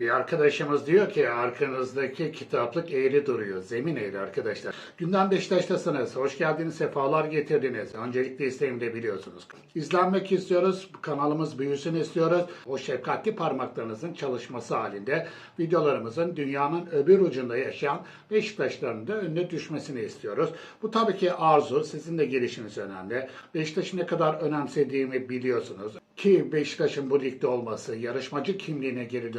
Bir arkadaşımız diyor ki arkanızdaki kitaplık eğri duruyor. Zemin eğri arkadaşlar. Gündem Beşiktaş'tasınız. Hoş geldiniz, sefalar getirdiniz. Öncelikle isteğimi de biliyorsunuz. İzlenmek istiyoruz. Kanalımız büyüsün istiyoruz. O şefkatli parmaklarınızın çalışması halinde videolarımızın dünyanın öbür ucunda yaşayan Beşiktaşların da önüne düşmesini istiyoruz. Bu tabii ki arzu. Sizin de gelişiniz önemli. Beşiktaş'ı ne kadar önemsediğimi biliyorsunuz ki Beşiktaş'ın bu ligde olması, yarışmacı kimliğine geri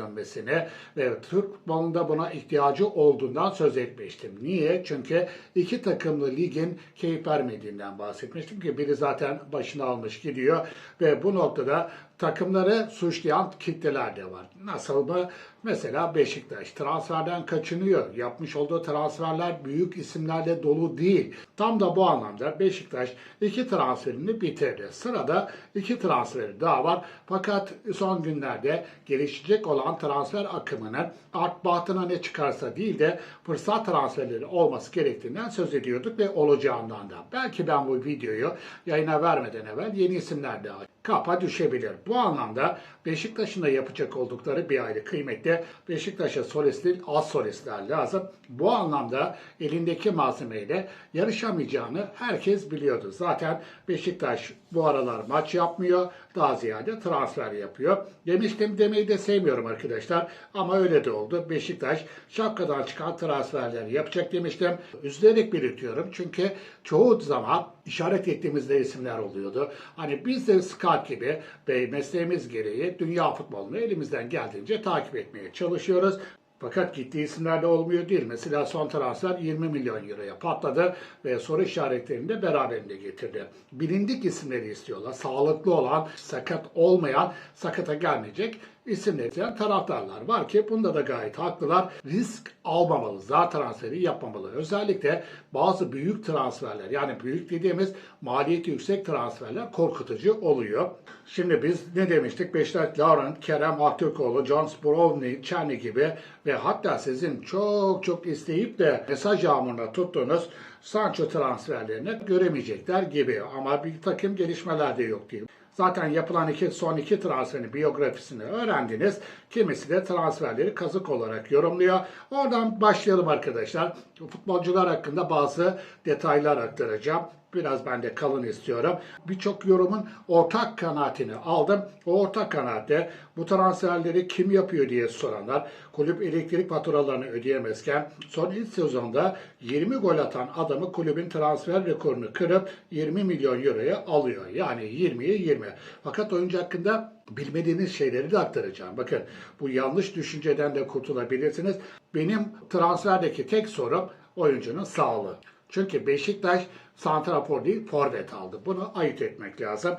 dönmesine ve Türk futbolunda buna ihtiyacı olduğundan söz etmiştim. Niye? Çünkü iki takımlı ligin keyif vermediğinden bahsetmiştim ki biri zaten başını almış gidiyor ve bu noktada takımları suçlayan kitleler de var. Nasıl mı? Mesela Beşiktaş transferden kaçınıyor. Yapmış olduğu transferler büyük isimlerle dolu değil. Tam da bu anlamda Beşiktaş iki transferini bitirdi. Sırada iki transferi daha var. Fakat son günlerde gelişecek olan transfer akımının art bahtına ne çıkarsa değil de fırsat transferleri olması gerektiğinden söz ediyorduk ve olacağından da. Belki ben bu videoyu yayına vermeden evvel yeni isimler de kapa düşebilir. Bu anlamda Beşiktaş'ın da yapacak oldukları bir ayrı kıymetli. Beşiktaş'a solist değil, az solistler lazım. Bu anlamda elindeki malzemeyle yarışamayacağını herkes biliyordu. Zaten Beşiktaş bu aralar maç yapmıyor. Daha ziyade transfer yapıyor. Demiştim demeyi de sevmiyorum arkadaşlar. Ama öyle de oldu. Beşiktaş şapkadan çıkan transferler yapacak demiştim. Üzülerek belirtiyorum. Çünkü çoğu zaman işaret ettiğimizde isimler oluyordu. Hani biz de scout gibi ve mesleğimiz gereği dünya futbolunu elimizden geldiğince takip etmeye çalışıyoruz. Fakat gittiği isimler de olmuyor değil. Mesela son transfer 20 milyon euroya patladı ve soru işaretlerini de beraberinde getirdi. Bilindik isimleri istiyorlar. Sağlıklı olan, sakat olmayan, sakata gelmeyecek isimleri isteyen taraftarlar var ki bunda da gayet haklılar. Risk almamalı, za transferi yapmamalı. Özellikle bazı büyük transferler yani büyük dediğimiz maliyeti yüksek transferler korkutucu oluyor. Şimdi biz ne demiştik? Beşiktaş, Laurent, Kerem Aktürkoğlu, John Sprowny, Çerni gibi ve hatta sizin çok çok isteyip de mesaj yağmuruna tuttuğunuz Sancho transferlerini göremeyecekler gibi. Ama bir takım gelişmeler de yok değil. Zaten yapılan iki, son iki transferin biyografisini öğrendiniz. Kimisi de transferleri kazık olarak yorumluyor. Oradan başlayalım arkadaşlar. Futbolcular hakkında bazı detaylar aktaracağım. Biraz ben de kalın istiyorum. Birçok yorumun ortak kanaatini aldım. O ortak kanaatte bu transferleri kim yapıyor diye soranlar, kulüp elektrik faturalarını ödeyemezken son ilk sezonda 20 gol atan adamı kulübün transfer rekorunu kırıp 20 milyon euroya alıyor. Yani 20'ye 20. Fakat oyuncu hakkında bilmediğiniz şeyleri de aktaracağım. Bakın bu yanlış düşünceden de kurtulabilirsiniz. Benim transferdeki tek sorum oyuncunun sağlığı. Çünkü Beşiktaş santrafor değil forvet aldı. Bunu ayırt etmek lazım.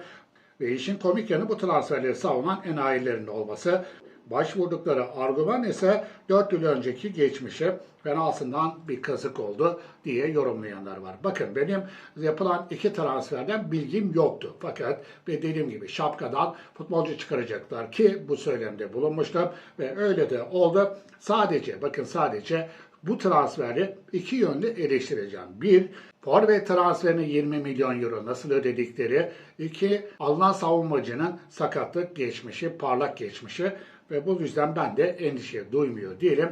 Ve işin komik yanı bu transferleri savunan enayilerin olması. Başvurdukları argüman ise 4 yıl önceki geçmişi fenasından bir kazık oldu diye yorumlayanlar var. Bakın benim yapılan iki transferden bilgim yoktu. Fakat ve dediğim gibi şapkadan futbolcu çıkaracaklar ki bu söylemde bulunmuştum ve öyle de oldu. Sadece bakın sadece bu transferi iki yönde eleştireceğim. Bir, forvet transferini 20 milyon euro nasıl ödedikleri. İki, alınan savunmacının sakatlık geçmişi, parlak geçmişi ve bu yüzden ben de endişe duymuyor değilim.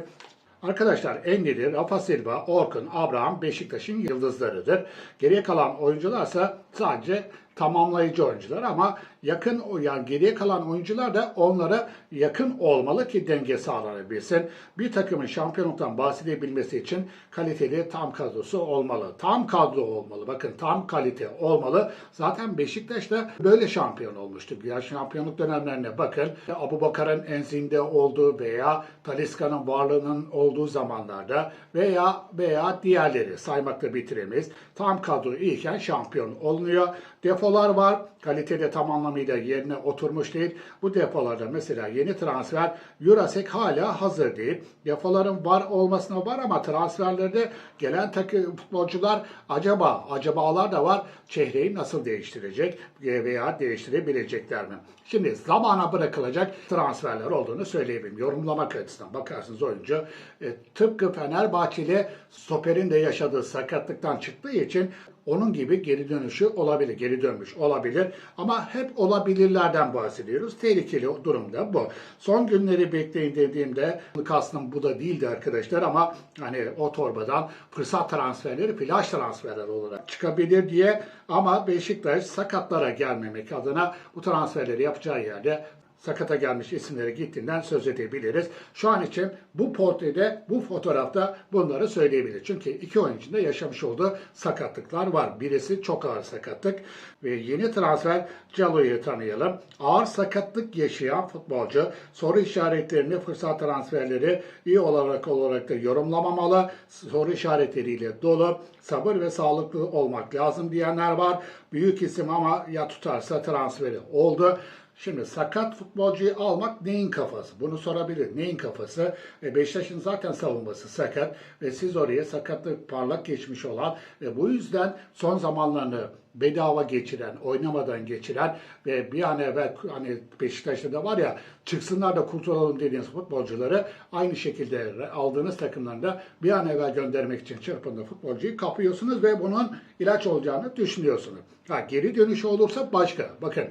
Arkadaşlar Endiri, Rafa Silva, Orkun, Abraham Beşiktaş'ın yıldızlarıdır. Geriye kalan oyuncularsa sadece tamamlayıcı oyuncular ama yakın yani geriye kalan oyuncular da onlara yakın olmalı ki denge sağlanabilsin. Bir takımın şampiyonluktan bahsedebilmesi için kaliteli tam kadrosu olmalı. Tam kadro olmalı. Bakın tam kalite olmalı. Zaten Beşiktaş da böyle şampiyon olmuştu. Ya şampiyonluk dönemlerine bakın. Abu Bakar'ın enzinde olduğu veya Taliska'nın varlığının olduğu zamanlarda veya veya diğerleri saymakla bitiremeyiz. Tam kadro iyiken şampiyon olunuyor. Defolar var. Kalitede tam anlamıyla yerine oturmuş değil. Bu defolarda mesela yeni transfer Jurasek hala hazır değil. Defoların var olmasına var ama transferlerde gelen takım futbolcular acaba acabalar da var. Çehreyi nasıl değiştirecek veya değiştirebilecekler mi? Şimdi zamana bırakılacak transferler olduğunu söyleyebilirim. Yorumlamak açısından bakarsınız oyuncu e, tıpkı Fenerbahçeli stoperin de yaşadığı sakatlıktan çıktığı için onun gibi geri dönüşü olabilir, geri dönmüş olabilir. Ama hep olabilirlerden bahsediyoruz. Tehlikeli durumda bu. Son günleri bekleyin dediğimde kastım bu da değildi arkadaşlar ama hani o torbadan fırsat transferleri, flash transferler olarak çıkabilir diye ama Beşiktaş sakatlara gelmemek adına bu transferleri yapacağı yerde sakata gelmiş isimlere gittiğinden söz edebiliriz. Şu an için bu portrede, bu fotoğrafta bunları söyleyebiliriz. Çünkü iki oyuncunun da yaşamış olduğu sakatlıklar var. Birisi çok ağır sakatlık ve yeni transfer Calo'yu tanıyalım. Ağır sakatlık yaşayan futbolcu soru işaretlerini, fırsat transferleri iyi olarak olarak da yorumlamamalı. Soru işaretleriyle dolu, sabır ve sağlıklı olmak lazım diyenler var. Büyük isim ama ya tutarsa transferi oldu. Şimdi sakat futbolcuyu almak neyin kafası? Bunu sorabilir. Neyin kafası? E, Beşiktaş'ın zaten savunması sakat ve siz oraya sakatlık parlak geçmiş olan ve bu yüzden son zamanlarını bedava geçiren, oynamadan geçiren ve bir an evvel hani Beşiktaş'ta da var ya çıksınlar da kurtulalım dediğiniz futbolcuları aynı şekilde aldığınız takımlarında bir an evvel göndermek için çırpında futbolcuyu kapıyorsunuz ve bunun ilaç olacağını düşünüyorsunuz. Ha, geri dönüşü olursa başka. Bakın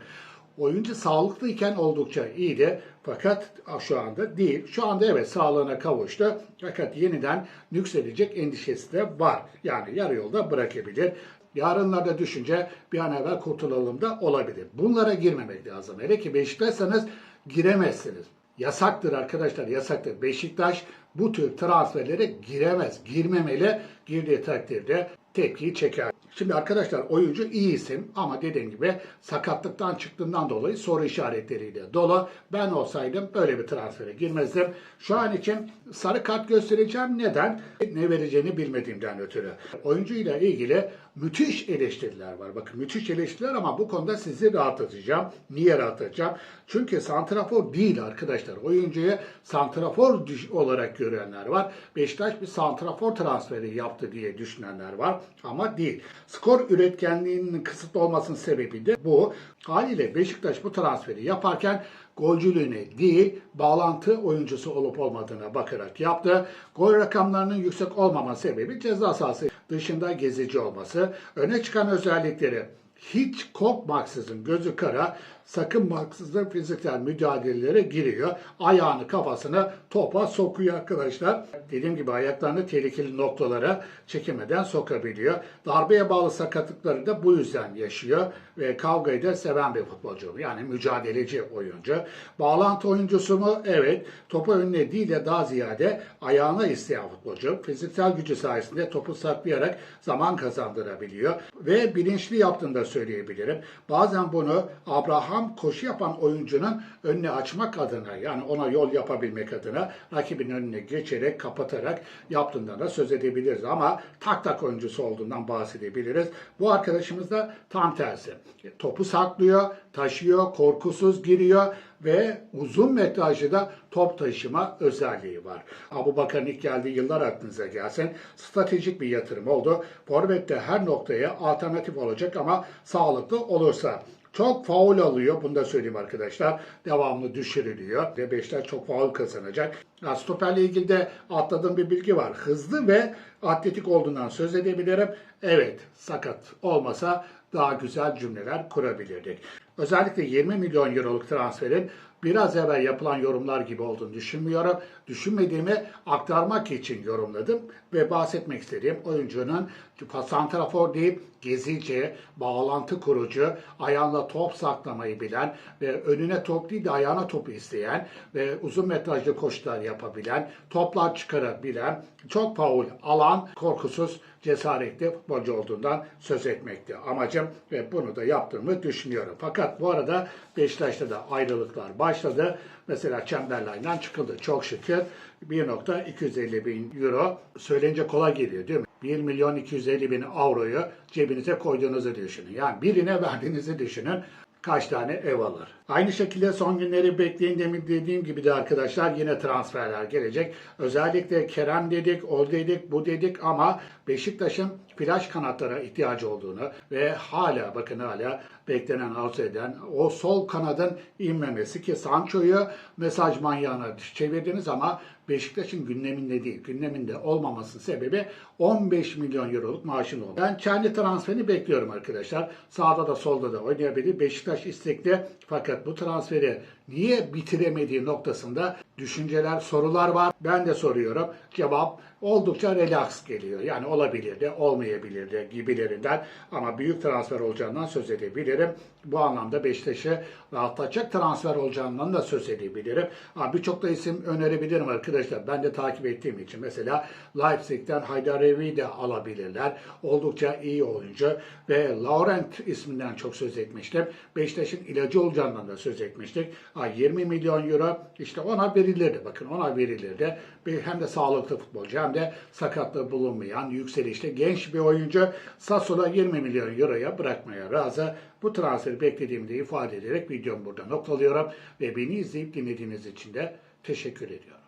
Oyuncu sağlıklıyken oldukça iyiydi fakat şu anda değil. Şu anda evet sağlığına kavuştu fakat yeniden nüksedecek endişesi de var. Yani yarı yolda bırakabilir. Yarınlarda düşünce bir an evvel kurtulalım da olabilir. Bunlara girmemek lazım. Hele ki Beşiktaş'sanız giremezsiniz. Yasaktır arkadaşlar yasaktır. Beşiktaş bu tür transferlere giremez. Girmemeli. Girdiği takdirde tepkiyi çeker. Şimdi arkadaşlar oyuncu iyi isim ama dediğim gibi sakatlıktan çıktığından dolayı soru işaretleriyle dolu. Ben olsaydım böyle bir transfere girmezdim. Şu an için sarı kart göstereceğim. Neden? Ne vereceğini bilmediğimden ötürü. Oyuncuyla ilgili müthiş eleştiriler var. Bakın müthiş eleştiriler ama bu konuda sizi rahatlatacağım. Niye rahatlatacağım? Çünkü santrafor değil arkadaşlar. Oyuncuyu santrafor olarak görenler var. Beşiktaş bir santrafor transferi yaptı diye düşünenler var ama değil. Skor üretkenliğinin kısıtlı olmasının sebebi de bu. Haliyle Beşiktaş bu transferi yaparken golcülüğüne değil, bağlantı oyuncusu olup olmadığına bakarak yaptı. Gol rakamlarının yüksek olmama sebebi ceza sahası dışında gezici olması. Öne çıkan özellikleri hiç korkmaksızın gözü kara sakınmaksızın fiziksel müdahalelere giriyor. Ayağını kafasına topa sokuyor arkadaşlar. Dediğim gibi ayaklarını tehlikeli noktalara çekemeden sokabiliyor. Darbeye bağlı sakatlıkları da bu yüzden yaşıyor ve kavgayı da seven bir futbolcu. Yani mücadeleci oyuncu. Bağlantı oyuncusu mu? Evet. Topu önüne değil de daha ziyade ayağına isteyen futbolcu. Fiziksel gücü sayesinde topu saklayarak zaman kazandırabiliyor. Ve bilinçli yaptığını da söyleyebilirim. Bazen bunu Abraham koşu yapan oyuncunun önüne açmak adına yani ona yol yapabilmek adına rakibin önüne geçerek kapatarak yaptığından da söz edebiliriz. Ama tak tak oyuncusu olduğundan bahsedebiliriz. Bu arkadaşımız da tam tersi. Topu saklıyor, taşıyor, korkusuz giriyor ve uzun metrajlı da top taşıma özelliği var. Abu Bakar'ın ilk geldiği yıllar aklınıza gelsin. Stratejik bir yatırım oldu. Forvet'te her noktaya alternatif olacak ama sağlıklı olursa. Çok faul alıyor. Bunu da söyleyeyim arkadaşlar. Devamlı düşürülüyor. Ve Beşiktaş çok faul kazanacak. Ya, stoperle ilgili de atladığım bir bilgi var. Hızlı ve atletik olduğundan söz edebilirim. Evet sakat olmasa daha güzel cümleler kurabilirdik. Özellikle 20 milyon euroluk transferin biraz evvel yapılan yorumlar gibi olduğunu düşünmüyorum. Düşünmediğimi aktarmak için yorumladım ve bahsetmek istediğim oyuncunun santrafor değil, gezici, bağlantı kurucu, ayağına top saklamayı bilen ve önüne top değil de ayağına topu isteyen ve uzun metrajlı koşular yapabilen, toplar çıkarabilen, çok faul alan, korkusuz, cesaretli futbolcu olduğundan söz etmekti amacım ve bunu da yaptığımı düşünüyorum. Fakat bu arada Beşiktaş'ta da ayrılıklar başladı. Mesela Chamberlain'den çıkıldı çok şükür. 1.250 bin euro söylenince kolay geliyor değil mi? 1 milyon 250 bin avroyu cebinize koyduğunuzu düşünün. Yani birine verdiğinizi düşünün. Kaç tane ev alır? Aynı şekilde son günleri bekleyin demin dediğim gibi de arkadaşlar yine transferler gelecek. Özellikle Kerem dedik, o dedik, bu dedik ama Beşiktaş'ın flash kanatlara ihtiyacı olduğunu ve hala bakın hala beklenen arzu eden o sol kanadın inmemesi ki Sancho'yu mesaj manyağına çevirdiniz ama Beşiktaş'ın gündeminde değil. Gündeminde olmamasının sebebi 15 milyon euroluk maaşın oldu. Ben kendi transferini bekliyorum arkadaşlar. Sağda da solda da oynayabilir. Beşiktaş istekli fakat bu transferi niye bitiremediği noktasında düşünceler, sorular var. Ben de soruyorum. Cevap oldukça relax geliyor. Yani olabilir de olmayabilir de gibilerinden ama büyük transfer olacağından söz edebilirim. Bu anlamda Beşiktaş'ı rahatlatacak transfer olacağından da söz edebilirim. Ha, Birçok da isim önerebilirim arkadaşlar. Ben de takip ettiğim için mesela Leipzig'ten Haydar Evi'yi de alabilirler. Oldukça iyi oyuncu ve Laurent isminden çok söz etmiştim. Beşiktaş'ın ilacı olacağından da söz etmiştik. Ha, 20 milyon euro işte ona verilirdi. Bakın ona verilirdi. Hem de sağlıklı futbolcu hem de sakatlığı bulunmayan yükselişte genç bir oyuncu. Sassuolo 20 milyon euroya bırakmaya razı. Bu transferi beklediğimi de ifade ederek videomu burada noktalıyorum ve beni izleyip dinlediğiniz için de teşekkür ediyorum.